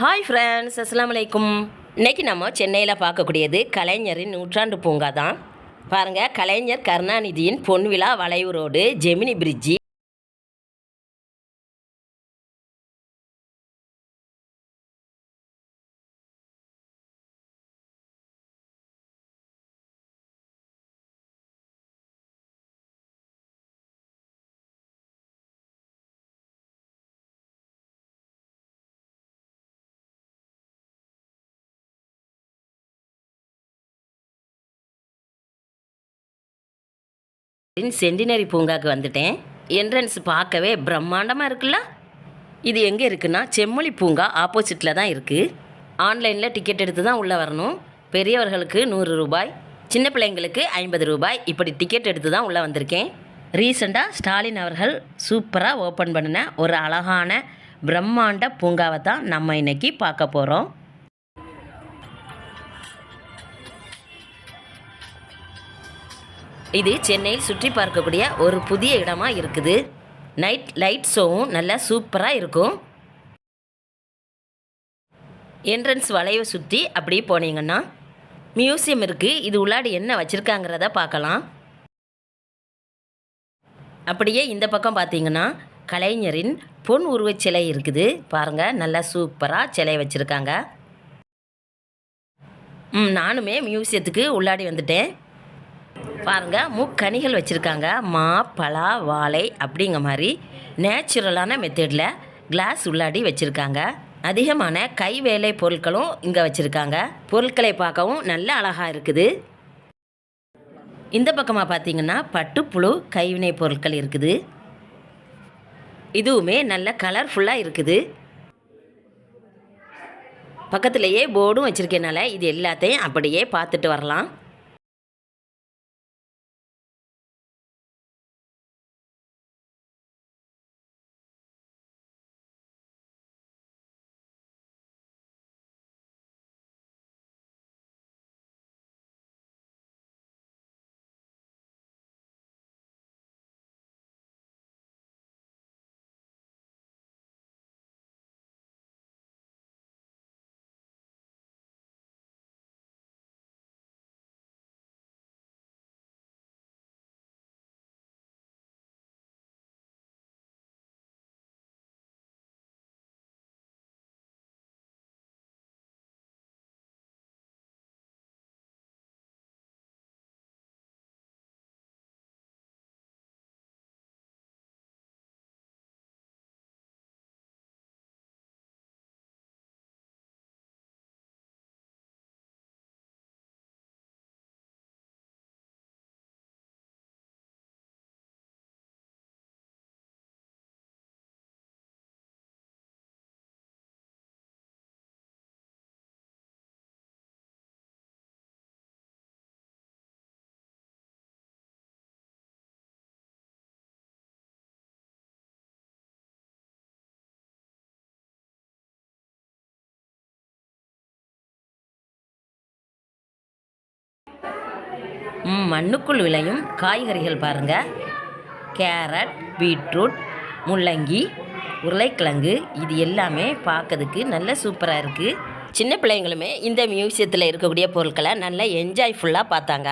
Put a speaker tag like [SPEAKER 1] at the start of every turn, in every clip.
[SPEAKER 1] Hi friends அஸ்லாம் வலைக்கும் இன்றைக்கி நம்ம சென்னையில் பார்க்கக்கூடியது கலைஞரின் நூற்றாண்டு பூங்கா தான். பாருங்கள் கலைஞர் கருணாநிதியின் பொன்விழா வளைவு ரோடு ஜெமினி பிரிட்ஜி. சென்டினரி பூங்காக்கு வந்துட்டேன். என்ட்ரன்ஸ் பார்க்கவே பிரம்மாண்டமாக இருக்குல்ல? இது எங்கே இருக்குன்னா செம்மொழி பூங்கா ஆப்போசிட்டில் தான் இருக்குது ஆன்லைனில் டிக்கெட் எடுத்து தான் உள்ளே வரணும். பெரியவர்களுக்கு நூறு ரூபாய் சின்ன பிள்ளைங்களுக்கு ஐம்பது ரூபாய் இப்படி டிக்கெட் எடுத்து தான் உள்ளே வந்திருக்கேன். ரீசெண்டாக ஸ்டாலின் அவர்கள் சூப்பராக ஓப்பன் பண்ணின ஒரு அழகான பிரம்மாண்ட பூங்காவை தான் நம்ம இன்னைக்கு பார்க்க போகிறோம் இது சென்னையில் சுற்றி பார்க்கக்கூடிய ஒரு புதிய இடமா இருக்குது. நைட் லைட் ஷோவும் நல்லா சூப்பராக இருக்கும். என்ட்ரன்ஸ் வளைவை சுற்றி அப்படியே போனீங்கன்னா மியூசியம் இருக்குது இது உள்ளாடி என்ன வச்சுருக்காங்கிறத பார்க்கலாம். அப்படியே இந்த பக்கம் பார்த்தீங்கன்னா கலைஞரின் பொன் உருவச் சிலை இருக்குது. பாருங்கள் நல்லா சூப்பராக சிலை வச்சுருக்காங்க. ம் நானுமே மியூசியத்துக்கு உள்ளாடி வந்துட்டேன். பாருங்க முக்கனிகள் வச்சுருக்காங்க. மா பலா வாழை அப்படிங்கிற மாதிரி நேச்சுரலான மெத்தடில் கிளாஸ் உள்ளாடி வச்சுருக்காங்க. அதிகமான கைவேலை பொருட்களும் இங்கே வச்சுருக்காங்க. பொருட்களை பார்க்கவும் நல்ல அழகாக இருக்குது. இந்த பக்கமாக பார்த்தீங்கன்னா பட்டுப்புழு கைவினை பொருட்கள் இருக்குது. இதுவுமே நல்ல கலர்ஃபுல்லாக இருக்குது. பக்கத்துலேயே போர்டும் வச்சுருக்கனால இது எல்லாத்தையும் அப்படியே பார்த்துட்டு வரலாம். மண்ணுக்குள் விளையும் காய்கறிகள் பாருங்கள் கேரட் பீட்ரூட் முள்ளங்கி உருளைக்கிழங்கு இது எல்லாமே பார்க்கறதுக்கு நல்ல சூப்பராக இருக்குது சின்ன பிள்ளைங்களுமே இந்த மியூசியத்தில் இருக்கக்கூடிய பொருட்களை நல்லா என்ஜாய்ஃபுல்லாக பார்த்தாங்க.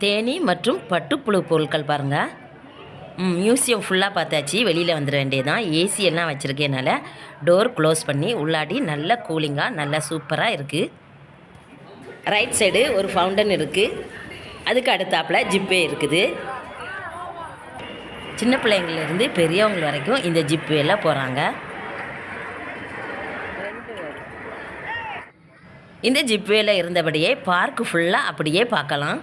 [SPEAKER 1] தேனி மற்றும் பட்டுப்புழு பொருட்கள் பாருங்கள் ம், மியூசியம் ஃபுல்லாக பார்த்தாச்சு. வெளியில் வந்துட வேண்டியதான் ஏசி எல்லாம் வச்சுருக்கேனால டோர் க்ளோஸ் பண்ணி உள்ளாடி நல்ல கூலிங்காக நல்லா சூப்பராக இருக்குது ரைட் சைடு ஒரு ஃபவுண்டன் இருக்குது அதுக்கு அடுத்தாப்புல ஜிப்பே இருக்குது. சின்ன பிள்ளைங்கள்லேருந்து பெரியவங்க வரைக்கும் இந்த ஜிப்பேல போகிறாங்க இந்த ஜிப்வேல இருந்தபடியே பார்க் ஃபுல்லாக அப்படியே பார்க்கலாம்.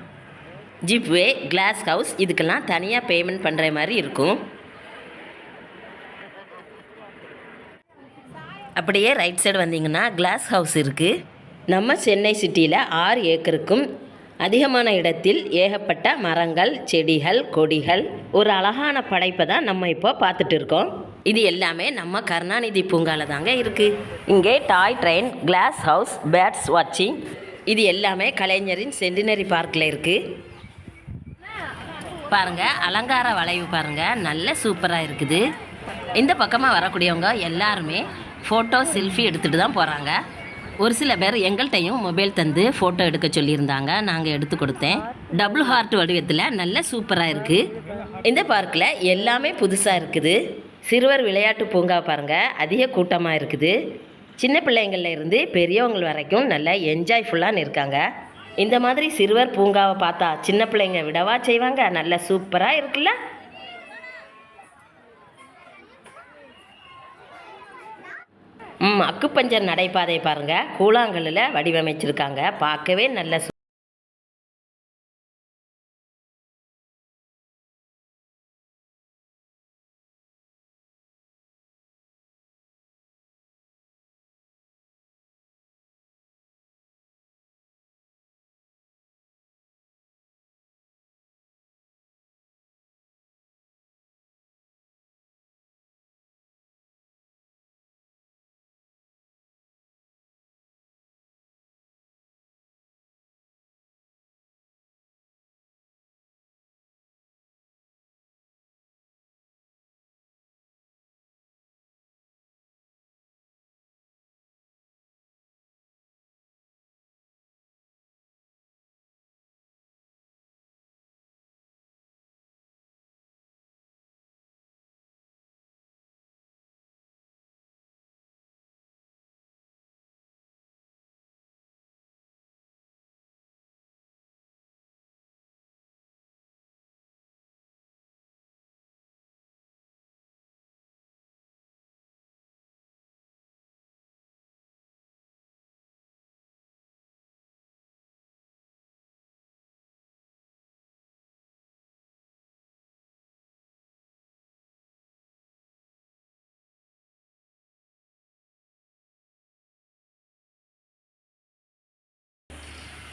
[SPEAKER 1] ஜிப்வே கிளாஸ் ஹவுஸ் இதுக்கெல்லாம் தனியாக பேமெண்ட் பண்ணுற மாதிரி இருக்கும். அப்படியே ரைட் சைடு வந்தீங்கன்னா கிளாஸ் ஹவுஸ் இருக்குது நம்ம சென்னை சிட்டியில் ஆறு ஏக்கருக்கும் அதிகமான இடத்தில் ஏகப்பட்ட மரங்கள் செடிகள் கொடிகள் ஒரு அழகான படைப்பை தான் நம்ம இப்போ பார்த்துட்டு இருக்கோம். இது எல்லாமே நம்ம கருணாநிதி பூங்கால தாங்க இருக்குது இங்கே toy train glass house bats வாட்சிங் இது எல்லாமே கலைஞரின் சென்டினரி பார்க்கில் இருக்குது பாருங்க அலங்கார வளைவு பாருங்க நல்ல சூப்பராக இருக்குது. இந்த பக்கமாக வரக்கூடியவங்க எல்லாருமே ஃபோட்டோ செல்ஃபி எடுத்துகிட்டு தான் போகிறாங்க ஒரு சில பேர் எங்கள்கிட்டையும் மொபைல் தந்து ஃபோட்டோ எடுக்க சொல்லியிருந்தாங்க நாங்கள் எடுத்து கொடுத்தேன். டபுள் ஹார்ட் வடிவத்தில் நல்ல சூப்பராக இருக்குது இந்த பார்க்கில் எல்லாமே புதுசாக இருக்குது. சிறுவர் விளையாட்டு பூங்கா பாருங்கள் அதிக கூட்டமாக இருக்குது. சின்ன பிள்ளைங்கள்ல இருந்து பெரியவங்கள் வரைக்கும் நல்ல என்ஜாய்ஃபுல்லான்னு இருக்காங்க இந்த மாதிரி சிறுவர் பூங்காவை பார்த்தா சின்ன பிள்ளைங்க விடவா செய்வாங்க? நல்ல சூப்பராக இருக்குல்ல? ம் அக்குப்பஞ்சர் நடைபாதை பாருங்க. கூழாங்கல்லில் வடிவமைச்சிருக்காங்க. பார்க்கவே நல்ல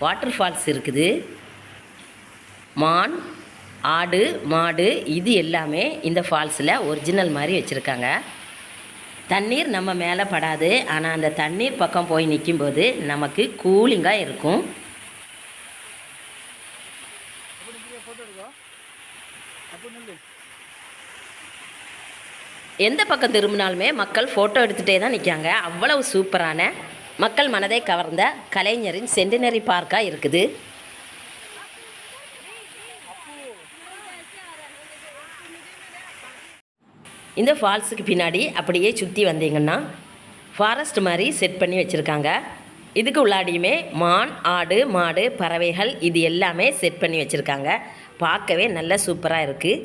[SPEAKER 1] வாட்டர் ஃபால்ஸ் இருக்குது. மான் ஆடு மாடு இது எல்லாமே இந்த ஃபால்ஸில் ஒரிஜினல் மாதிரி வச்சுருக்காங்க. தண்ணீர் நம்ம மேலே படாது. ஆனால் அந்த தண்ணீர் பக்கம் போய் நிற்கும்போது நமக்கு கூலிங்காக இருக்கும். எந்த பக்கம் திரும்பினாலுமே மக்கள் ஃபோட்டோ எடுத்துகிட்டே தான் நிற்காங்க அவ்வளவு சூப்பரான மக்கள் மனதை கவர்ந்த கலைஞரின் சென்டினரி பார்க்காக இருக்குது. இந்த ஃபால்ஸுக்கு பின்னாடி அப்படியே சுற்றி வந்தீங்கன்னா ஃபாரஸ்ட் மாதிரி செட் பண்ணி வச்சுருக்காங்க. இதுக்கு உள்ளாடியுமே மான் ஆடு மாடு பறவைகள் இது எல்லாமே செட் பண்ணி வச்சுருக்காங்க. பார்க்கவே நல்ல சூப்பராக இருக்குது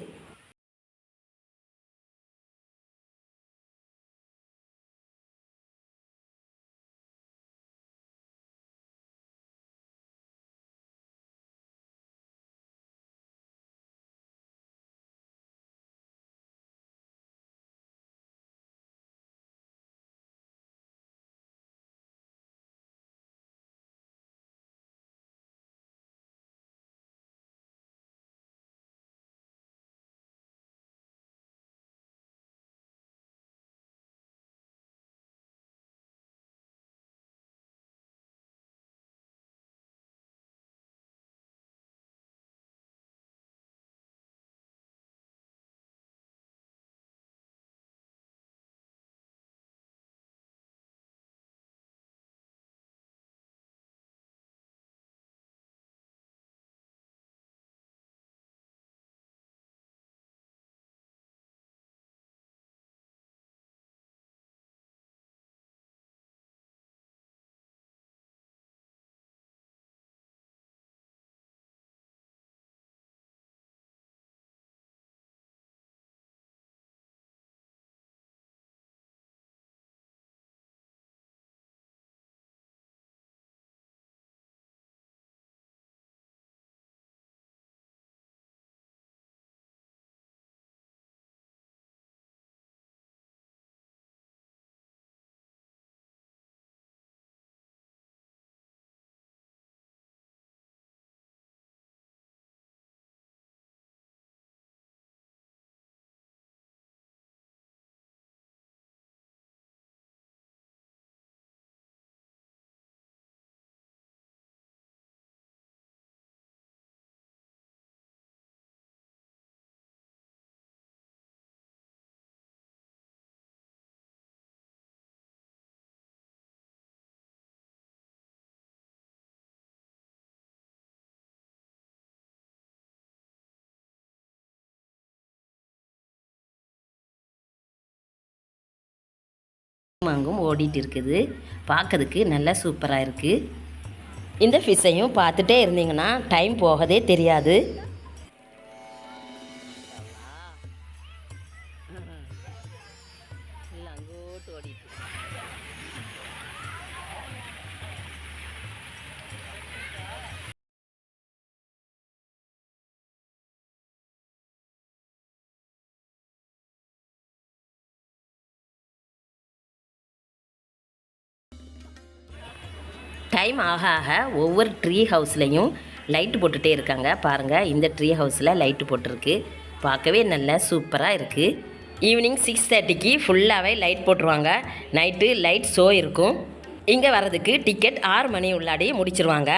[SPEAKER 1] அங்கும் ஓடிட்டு இருக்குது. பார்க்கறதுக்கு நல்லா சூப்பராக இருக்குது இந்த ஃபிஷ்ஷையும் பார்த்துட்டே இருந்தீங்கன்னா டைம் போகதே தெரியாது. டைம் ஆக ஆக ஒவ்வொரு ட்ரீ ஹவுஸ்லையும் லைட்டு போட்டுகிட்டே இருக்காங்க. பாருங்கள் இந்த ட்ரீ ஹவுஸில் லைட்டு போட்டிருக்கு. பார்க்கவே நல்லா சூப்பராக இருக்குது ஈவினிங் சிக்ஸ் தேர்ட்டிக்கு ஃபுல்லாகவே லைட் போட்டுருவாங்க. நைட்டு லைட் ஷோ இருக்கும். இங்கே வர்றதுக்கு டிக்கெட் ஆறு மணி உள்ளாடி முடிச்சிருவாங்க.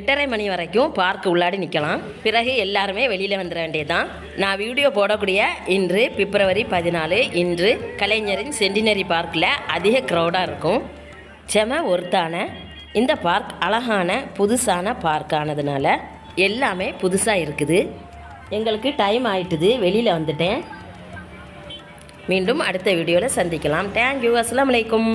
[SPEAKER 1] எட்டரை மணி வரைக்கும் பார்க் உள்ளாடி நிற்கலாம் பிறகு எல்லாருமே வெளியில் வந்துட வேண்டியதுதான். நான் வீடியோ போடக்கூடிய இன்று பிப்ரவரி பதினாலு இன்று கலைஞரின் சென்டினரி பார்க்கில் அதிக க்ரௌடாக இருக்கும். செம ஒருத்தான இந்த பார்க் அழகான புதுசான பார்க் ஆனதுனால எல்லாமே புதுசாக இருக்குது. எங்களுக்கு டைம் ஆயிட்டுது. வெளியில் வந்துட்டேன். மீண்டும் அடுத்த வீடியோவில் சந்திக்கலாம். தேங்க்யூ அஸ்லாம் அலைக்கும்.